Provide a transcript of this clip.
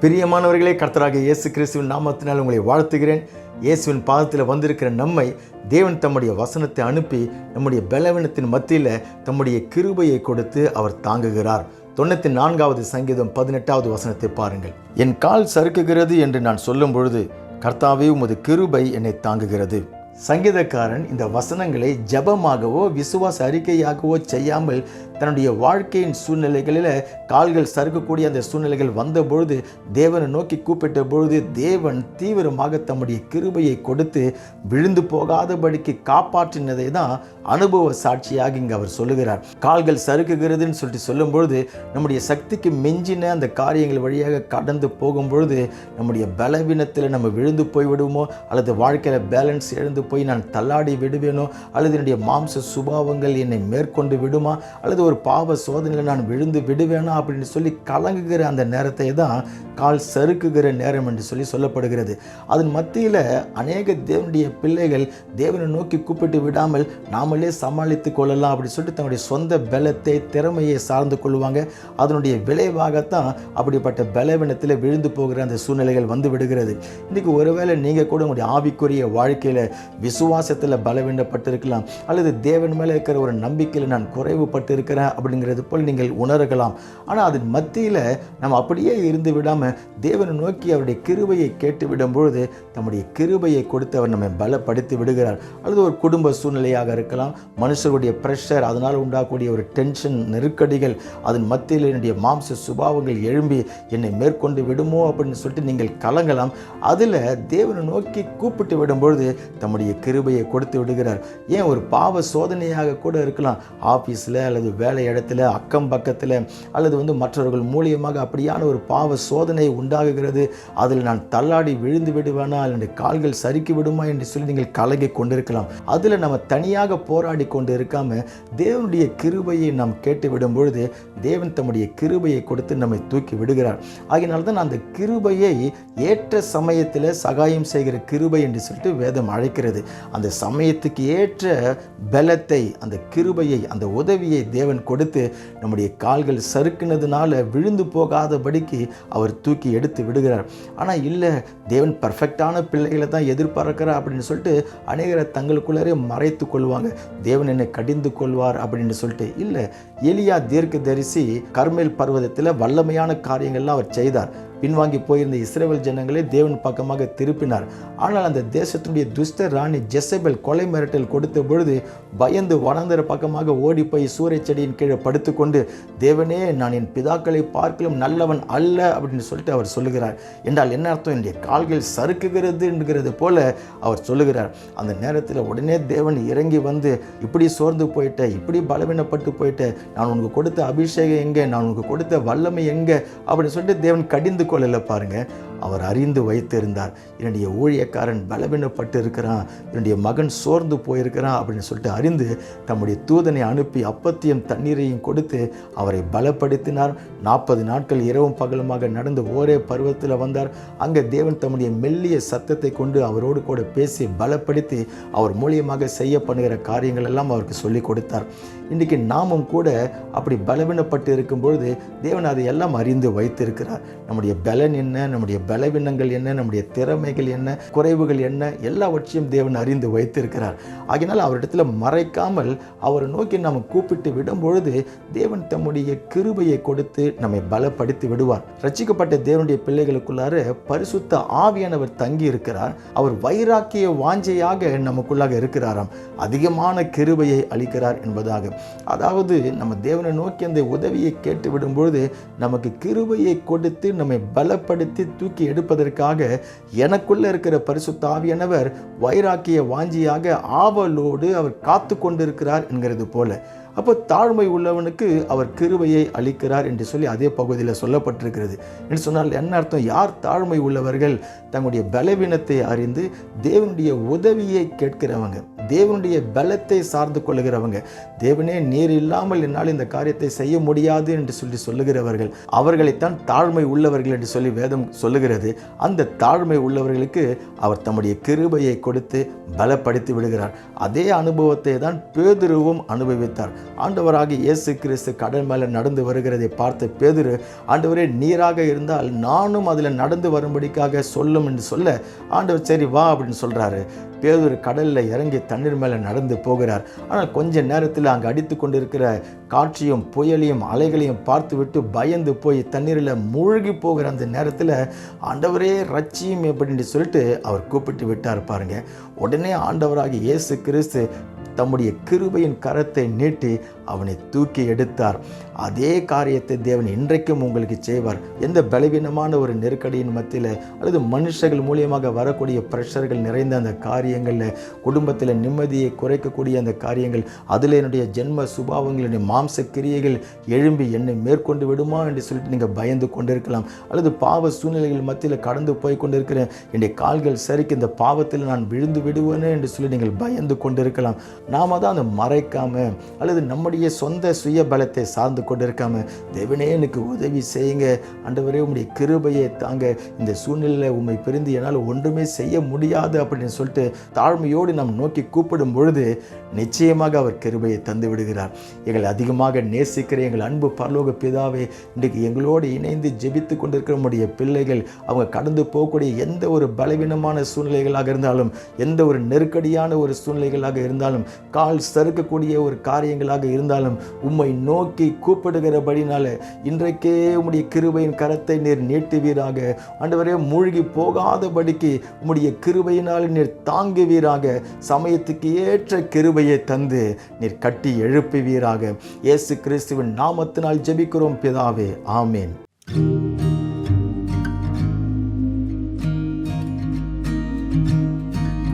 பிரியமானவர்களே கர்த்தராக இயேசு கிறிஸ்துவின் நாமத்தினால் உங்களை வாழ்த்துகிறேன். இயேசுவின் பாதத்தில் வந்திருக்கிற நம்மை தேவன் தம்முடைய வசனத்தை அனுப்பி நம்முடைய பலவீனத்தின் மத்தியில் தம்முடைய கிருபையை கொடுத்து அவர் தாங்குகிறார். தொண்ணூற்றி நான்காவது சங்கீதம் பதினெட்டாவது வசனத்தை பாருங்கள். என் கால் சறுக்குகிறது என்று நான் சொல்லும் பொழுது கர்த்தாவே உமது கிருபை என்னை தாங்குகிறது. சங்கீதக்காரன் இந்த வசனங்களை ஜெபமாகவோ விசுவாச அறிக்கையாகவோ செய்யாமல் தன்னுடைய வாழ்க்கையின் சூழ்நிலைகளில் கால்கள் சறுக்கக்கூடிய அந்த சூழ்நிலைகள் வந்தபொழுது தேவனை நோக்கி கூப்பிட்ட பொழுது தேவன் தீவிரமாக தம்முடைய கிருபையை கொடுத்து விழுந்து போகாதபடிக்கு காப்பாற்றினதை தான் அனுபவ சாட்சியாக இங்கே அவர் சொல்லுகிறார். கால்கள் சறுக்குகிறதுன்னு சொல்லிட்டு சொல்லும் பொழுது நம்முடைய சக்திக்கு மிஞ்சின அந்த காரியங்கள் வழியாக கடந்து போகும்பொழுது நம்முடைய பலவீனத்தில் நம்ம விழுந்து போய் விடுவோமோ அல்லது வாழ்க்கையில் பேலன்ஸ் எழுந்து போய் நான் தள்ளாடி விடுவேனோ அல்லது என்னுடைய மாம்ச சுபாவங்கள் என்னை மேற்கொண்டு விடுமா அல்லது ஒரு பாவ சோதனையில் நான் விழுந்து விடுவேனா அப்படின்னு சொல்லி கலங்குகிற அந்த நேரத்தை தான் கால் சறுக்குகிற நேரம் என்று சொல்லி சொல்லப்படுகிறது. அதன் மத்தியில் அநேக தேவனுடைய பிள்ளைகள் தேவனை நோக்கி கூப்பிட்டு விடாமல் நாமளே சமாளித்து கொள்ளலாம் அப்படின்னு சொல்லிட்டு தன்னுடைய சொந்த பலத்தை திறமையை சார்ந்து கொள்வாங்க. அதனுடைய விளைவாகத்தான் அப்படிப்பட்ட பலவீனத்தில் விழுந்து போகிற அந்த சூழ்நிலைகள் வந்து விடுகிறது. இன்றைக்கி ஒருவேளை நீங்கள் கூட உங்களுடைய ஆவிக்குரிய வாழ்க்கையில் விசுவாசத்தில் பலவீனப்பட்டிருக்கலாம். அல்லது தேவன் மேலே இருக்கிற ஒரு நம்பிக்கையில் நான் குறைவுபட்டு இருக்கிறேன் அப்படிங்கிறது போல் நீங்கள் உணர்கலாம் ஆனால் அதன் மத்தியில் நம்ம அப்படியே இருந்து விடாமல் தேவனை நோக்கி அவருடைய கிருபையை கேட்டு விடும் பொழுது தம்முடைய கிருபையை கொடுத்து அவர் நம்மை பலப்படுத்தி விடுகிறார். அல்லது ஒரு குடும்ப சூழ்நிலையாக இருக்கலாம் மனுஷருடைய ப்ரெஷர் அதனால் உண்டாகக்கூடிய ஒரு டென்ஷன் நெருக்கடிகள் அதன் மத்தியில் என்னுடைய மாம்ச சுபாவங்கள் எழும்பி என்னை மேற்கொண்டு விடுமோ அப்படின்னு சொல்லிட்டு நீங்கள் கலங்கலாம். அதில் தேவனை நோக்கி கூப்பிட்டு விடும்பொழுது தம்முடைய கிருபையை கொடுத்து விடுகிறார். ஏன் ஒரு பாவ சோதனையாக கூட இருக்கலாம். ஆஃபீஸில் அல்லது வேலை இடத்துல அக்கம் பக்கத்தில் அல்லது வந்து மற்றவர்கள் மூலியமாக அப்படியான ஒரு பாவ சோதனை உண்டாகுகிறது. அதில் நான் தள்ளாடி விழுந்து விடுவேனா? என்னுடைய கால்கள் சறுக்கி விடுமா? என்று சொல்லி நீங்கள் கலகி கொண்டிருக்கலாம். அதில் நம்ம தனியாக போராடி கொண்டு இருக்காம தேவனுடைய கிருபையை நாம் கேட்டு விடும் பொழுது தேவன் தம்முடைய கிருபையை கொடுத்து நம்மை தூக்கி விடுகிறார். ஆகினால தான் அந்த கிருபையை ஏற்ற சமயத்தில் சகாயம் செய்கிற கிருபை என்று சொல்லிட்டு வேதம் அழைக்கிறது. அந்த சமயத்துக்கு ஏற்ற பலத்தை அந்த கிருபையை அந்த உதவியை தேவன் கொடுத்து நம்முடைய கால்கள் சறுக்குனதுனால விழுந்து போகாதபடிக்கு அவர் தூக்கி எடுத்து விடுகிறார். ஆனால் இல்லை தேவன் பர்ஃபெக்டான பிள்ளைகளை தான் எதிர்பார்க்கிறார் அப்படின்னு சொல்லிட்டு அநேகரை தங்களுக்குள்ளரே மறைத்து கொள்வாங்க. தேவன் என்னை கடிந்து கொள்வார் அப்படின்னு சொல்லிட்டு இல்லை எலியா தீர்க்க தரிசி கர்மேல் பர்வதத்தில் வல்லமையான காரியங்கள்லாம் அவர் செய்தார். பின்வாங்கி போயிருந்த இஸ்ரேல் ஜனங்களை தேவன் பக்கமாக திருப்பினார். ஆனால் அந்த தேசத்தினுடைய துஷ்ட ராணி ஜெசபெல் கொலை மிரட்டல் கொடுத்த பொழுது பயந்து வனந்தர பக்கமாக ஓடி போய் சூறை செடியின் கீழே படுத்துக்கொண்டு தேவனே நான் என் பிதாக்களை பார்க்கலும் நல்லவன் அல்ல அப்படின்னு சொல்லிட்டு அவர் சொல்லுகிறார். என்றால் என்ன அர்த்தம்? என்னுடைய கால்கள் சறுக்குகிறதுங்கிறது போல அவர் சொல்லுகிறார். அந்த நேரத்தில் உடனே தேவன் இறங்கி வந்து இப்படி சோர்ந்து போயிட்ட இப்படி பலவீனப்பட்டு போயிட்ட நான் உனக்கு கொடுத்த அபிஷேகம் எங்கே? நான் உனக்கு கொடுத்த வல்லமை எங்கே? அப்படின்னு சொல்லிட்டு தேவன் கடிந்து கொள்ளலை பாருங்கள் அவர் அறிந்து வைத்திருந்தார். என்னுடைய ஊழியக்காரன் பலவீனப்பட்டு இருக்கிறான் என்னுடைய மகன் சோர்ந்து போயிருக்கிறான் அப்படின்னு சொல்லிட்டு அறிந்து தம்முடைய தூதனை அனுப்பி அப்பத்தையும் தண்ணீரையும் கொடுத்து அவரை பலப்படுத்தினார். நாற்பது நாட்கள் இரவும் பகலுமாக நடந்து ஒரே பருவத்தில் வந்தார். அங்கே தேவன் தம்முடைய மெல்லிய சத்தத்தை கொண்டு அவரோடு கூட பேசி பலப்படுத்தி அவர் மூலியமாக செய்ய பண்ணுகிற காரியங்கள் எல்லாம் அவருக்கு சொல்லி கொடுத்தார். இன்றைக்கி நாமும் கூட அப்படி பலவீனப்பட்டு இருக்கும் பொழுது தேவன் அதை எல்லாம் அறிந்து வைத்திருக்கிறார். நம்முடைய பலன் என்ன நம்முடைய பலவீனங்கள் என்ன நம்முடைய திறமைகள் என்ன குறைவுகள் என்ன எல்லாவற்றையும் தேவன் அறிந்து வைத்திருக்கிறார். ஆகினால் அவரிடத்தில் மறைக்காமல் அவரை நோக்கி நாம் கூப்பிட்டு விடும் பொழுது தேவன் தம்முடைய கிருபையை கொடுத்து நம்மை பலப்படுத்தி விடுவார். ரச்சிக்கப்பட்ட தேவனுடைய பிள்ளைகளுக்குள்ளார பரிசுத்த ஆவியானவர் தங்கி இருக்கிறார் அவர் வைராக்கிய வாஞ்சையாக நமக்குள்ளாக இருக்கிறாராம். அதிகமான கிருபையை அளிக்கிறார் என்பதாக. அதாவது நம்ம தேவனை நோக்கி அந்த உதவியை கேட்டு விடும்பொழுது நமக்கு கிருபையை கொடுத்து நம்மை பலப்படுத்தி தூக்கி எடுப்பதற்காக எனக்குள்ள இருக்கிற பரிசுத்தாவியானவர் வைராக்கிய வாஞ்சியாக ஆவலோடு அவர் காத்து கொண்டிருக்கிறார் என்கிறது போல. அப்போ தாழ்மை உள்ளவனுக்கு அவர் கிருவையை அளிக்கிறார் என்று சொல்லி அதே பகுதியில் சொல்லப்பட்டிருக்கிறது. என்று சொன்னால் என்ன அர்த்தம்? யார் தாழ்மை உள்ளவர்கள் தங்களுடைய பலவீனத்தை அறிந்து தேவனுடைய உதவியை கேட்கிறவங்க? தேவனுடைய பலத்தை சார்ந்து கொள்ளுகிறவங்க. தேவனே நீர் இல்லாமல் என்னால் இந்த காரியத்தை செய்ய முடியாது என்று சொல்லி சொல்லுகிறவர்கள். அவர்களைத்தான் தாழ்மை உள்ளவர்கள் என்று சொல்லி வேதம் சொல்லுகிறது. அந்த தாழ்மை உள்ளவர்களுக்கு அவர் தம்முடைய கிருபையை கொடுத்து பலப்படுத்தி விடுகிறார். அதே அனுபவத்தை தான் பேதுருவும் அனுபவித்தார். ஆண்டவராக இயேசு கிறிஸ்து கடல் மேலே நடந்து வருகிறதை பார்த்த பேதுரு ஆண்டவரே நீராக இருந்தால் நானும் அதில் நடந்து வரும்படிக்காக சொல்லும் என்று சொல்ல ஆண்டவர் சரி வா அப்படின்னு சொல்கிறாரு பேதுரு கடலில் இறங்கி தண்ணீர் மேலே நடந்து போகிறார். ஆனால் கொஞ்ச நேரத்தில் அங்கே அடித்து கொண்டிருக்கிற காட்சியும் புயலையும் அலைகளையும் பார்த்துவிட்டு பயந்து போய் தண்ணீரில் மூழ்கி போகிற அந்த நேரத்தில் ஆண்டவரே ரட்சியும் அப்படின்னு சொல்லிட்டு அவர் கூப்பிட்டு விட்டார் பாருங்க. உடனே ஆண்டவராகி இயேசு கிறிஸ்து தம்முடைய கிருபையின் கரத்தை நீட்டி அவனை தூக்கி எடுத்தார். அதே காரியத்தை தேவன் இன்றைக்கும் உங்களுக்கு செய்வார். எந்த பலவீனமான ஒரு நெருக்கடியின் மத்தியில் அல்லது மனுஷர்கள் மூலியமாக வரக்கூடிய ப்ரெஷர்கள் நிறைந்த அந்த காரியங்களில் குடும்பத்தில் நிம்மதியை குறைக்கக்கூடிய அந்த காரியங்கள் அதில் என்னுடைய ஜென்ம சுபாவங்களுடைய மாம்ச கிரியைகள் எழும்பி என்னை மேற்கொண்டு விடுமா என்று சொல்லிட்டு நீங்கள் பயந்து கொண்டிருக்கலாம். அல்லது பாவ சூழ்நிலைகள் மத்தியில் கடந்து போய் கொண்டிருக்கிறேன். என்னுடைய கால்கள் சரிக்கு இந்த பாவத்தில் நான் விழுந்து விடுவேனே என்று சொல்லி நீங்கள் பயந்து கொண்டிருக்கலாம். நாம தான் அதை மறைக்காம அல்லது நம்முடைய சொந்த சுய பலத்தை சார்ந்து கொண்டிருக்காம தேவனே எனக்கு உதவி செய்யுங்க. ஆண்டவரே உங்களுடைய கிருபையை தாங்க இந்த சூழ்நிலையில் உண்மை பிரிந்து என்னால் ஒன்றுமே செய்ய முடியாது அப்படின்னு சொல்லிட்டு தாழ்மையோடு நாம் நோக்கி கூப்பிடும் பொழுது நிச்சயமாக அவர் கிருபையை தந்து விடுகிறார். எங்களை அதிகமாக நேசிக்கிற எங்கள் அன்பு பரலோக பிதாவே இன்றைக்கு எங்களோடு இணைந்து ஜெபித்து கொண்டிருக்கிற நம்முடைய பிள்ளைகள் அவங்க கடந்து போகக்கூடிய எந்த ஒரு பலவீனமான சூழ்நிலைகளாக இருந்தாலும் எந்த ஒரு நெருக்கடியான ஒரு சூழ்நிலைகளாக இருந்தாலும் கால் சறுக்கக்கூடிய ஒரு காரியங்களாக இருந்தாலும் உம்மை நோக்கி கூப்பிடுகிறபடினால இன்றைக்கே உம்முடைய கிருபையின் கரத்தை நீர் நீட்டுவீராக. ஆண்டவரே மூழ்கி போகாதபடிக்கு உம்முடைய கிருபையினால் நீர் தாங்குவீராக. சமயத்துக்கு ஏற்ற கிருபையை தந்து நீர் கட்டி எழுப்புவீராக. இயேசு கிறிஸ்துவின் நாமத்தினால் ஜெபிக்கிறோம் பிதாவே. ஆமேன்.